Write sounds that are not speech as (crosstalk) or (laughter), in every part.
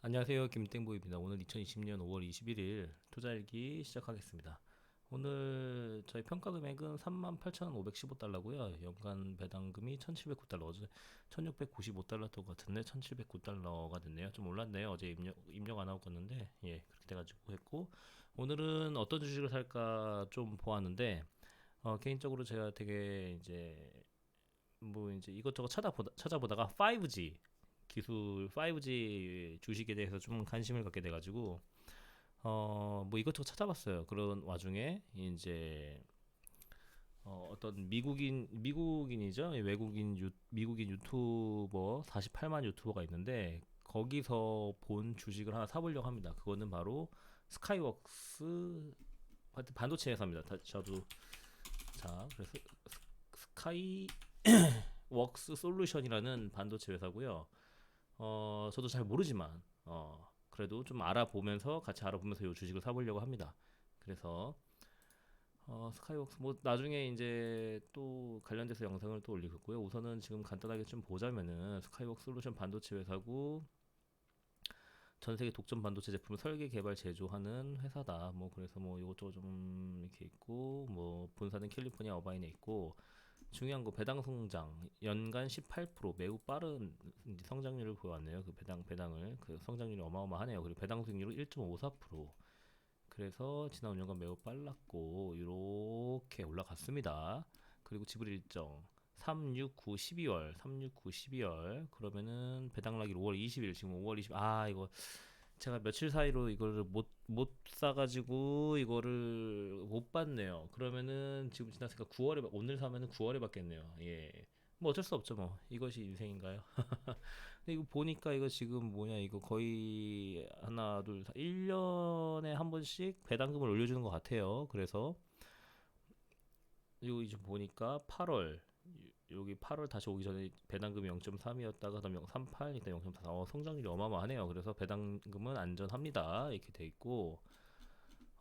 안녕하세요. 김땡보입니다. 오늘 2020년 5월 21일 투자일기 시작하겠습니다. 오늘 저희 평가 금액은 38,515달러고요. 연간 배당금이 1,709달러, 어제 1,695달러였던 것 같은데 1,709달러가 됐네요. 좀 올랐네요. 어제 입력, 입력 안 하고 갔는데 예 그렇게 돼가지고 했고 오늘은 어떤 주식을 살까 좀 보았는데 어, 개인적으로 제가 되게 이제 뭐 이제 이것저것 찾아보다 찾아보다가 5G 기술 5G 주식에 대해서 좀 관심을 갖게 돼가지고 어 뭐 이것저것 찾아봤어요. 그런 와중에 이제 어, 어떤 미국인 미국인이죠 외국인 유, 미국인 유튜버 48만 유튜버가 있는데 거기서 본 주식을 하나 사보려고 합니다. 그거는 바로 스카이웍스 반도체 회사입니다. 다, 저도 자 그래서 스- 스카이 (clears throat) 웍스 솔루션이라는 반도체 회사고요. 어, 저도 잘 모르지만 어, 그래도 좀 알아보면서 같이 알아보면서 이 주식을 사보려고 합니다. 그래서 어, 스카이웍스 뭐 나중에 이제 또 관련돼서 영상을 또 올리겠고요. 우선은 지금 간단하게 좀 보자면은 스카이웍스 솔루션 반도체 회사고 전 세계 독점 반도체 제품을 설계, 개발, 제조하는 회사다. 뭐 그래서 뭐 이것저것 좀 이렇게 있고 뭐 본사는 캘리포니아 어바인에 있고 중요한 거 배당 성장 연간 18% 매우 빠른 성장률을 보여왔네요. 그 배당 배당을 그 성장률이 어마어마하네요. 그리고 배당 수익률은 1.54%. 그래서 지난 5년간 매우 빨랐고 이렇게 올라갔습니다. 그리고 지불 일정 3, 6, 9, 12월 3, 6, 9, 12월 그러면은 배당 날기 5월 20일 지금 5월 20. 아 이거 제가 며칠 사이로 이거를 못 못 사가지고 이거를 못 받네요. 그러면은 지금 지났으니까 9월에 오늘 사면은 9월에 받겠네요. 예. 뭐 어쩔 수 없죠 뭐 이것이 인생인가요? (laughs) 근데 이거 보니까 이거 지금 뭐냐 이거 거의 하나 둘 사, 1년에 한 번씩 배당금을 올려주는 것 같아요. 그래서 이거 이제 보니까 8월 여기 8월 다시 오기 전에 배당금이 0.3이었다가 그다음 0.38 일단 0.4 어, 성장률이 어마어마하네요. 그래서 배당금은 안전합니다. 이렇게 돼 있고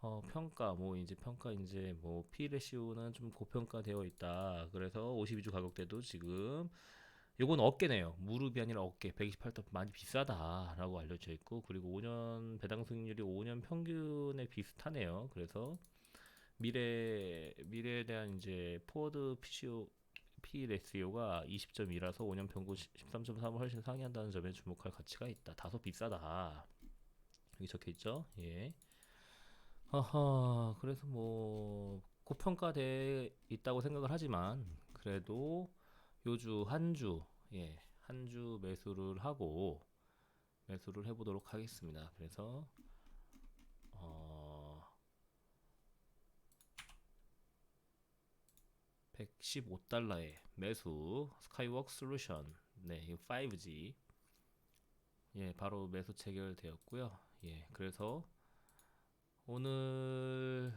어, 평가 뭐 이제 평가 이제 뭐 P 레시오는 좀 고평가되어 있다. 그래서 52주 가격대도 지금 요건 어깨네요. 무릎이 아니라 어깨. 128도 많이 비싸다라고 알려져 있고 그리고 5년 배당 수익률이 5년 평균에 비슷하네요. 그래서 미래 미래에 대한 이제 포워드 PCO P 레시오가 20.2라서 5년 평균 13.3을 훨씬 상회한다는 점에 주목할 가치가 있다. 다소 비싸다. 여기 적혀 있죠? 예. 하하, 그래서 뭐 고평가돼 있다고 생각을 하지만 그래도 요주 한 주, 예, 한 주 매수를 하고 매수를 해보도록 하겠습니다. 그래서 어 115달러에 매수 스카이웍 솔루션 네, 이 5G 예, 바로 매수 체결되었고요. 예, 그래서 오늘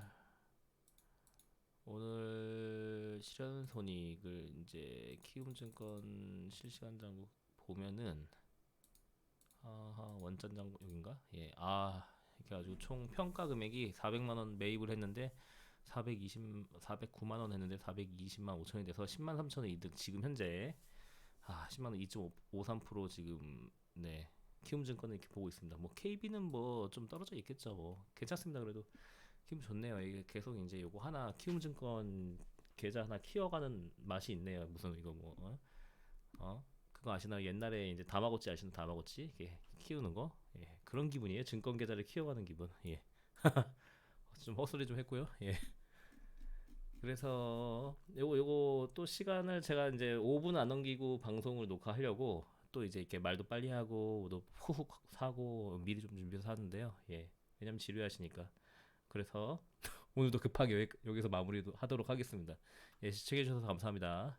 오늘 실현 손익을 이제 키움증권 실시간 잔고 보면은 아하 원전 잔고 여긴가? 예. 아, 이렇게 가지고 총 평가 금액이 400만 원 매입을 했는데 420 409만 원 했는데 420만 5천이 돼서 10만 3천 원 이득 지금 현재 아, 10만 원 2.53% 지금 네. 키움증권을 이렇게 보고 있습니다. 뭐 KB는 뭐 좀 떨어져 있겠죠. 뭐 괜찮습니다. 그래도 기분 좋네요. 이게 계속 이제 요거 하나 키움증권 계좌 하나 키워가는 맛이 있네요. 무슨 이거 뭐 어? 어? 그거 아시나요? 옛날에 이제 다마고치 아시는 다마고치 이렇게 키우는 거 예. 그런 기분이에요. 증권 계좌를 키워가는 기분. 예. (laughs) 좀 헛소리 좀 했고요. 예. 그래서 요거 요거 또 시간을 제가 이제 5분 안 넘기고 방송을 녹화하려고 또 이제 이렇게 말도 빨리 하고 또 훅훅 사고 미리 좀 준비해서 하는데요. 예. 왜냐면 지루하시니까. 그래서 (laughs) 오늘도 급하게 여기- 여기서 마무리 하도록 하겠습니다. 예, 시청해 주셔서 감사합니다.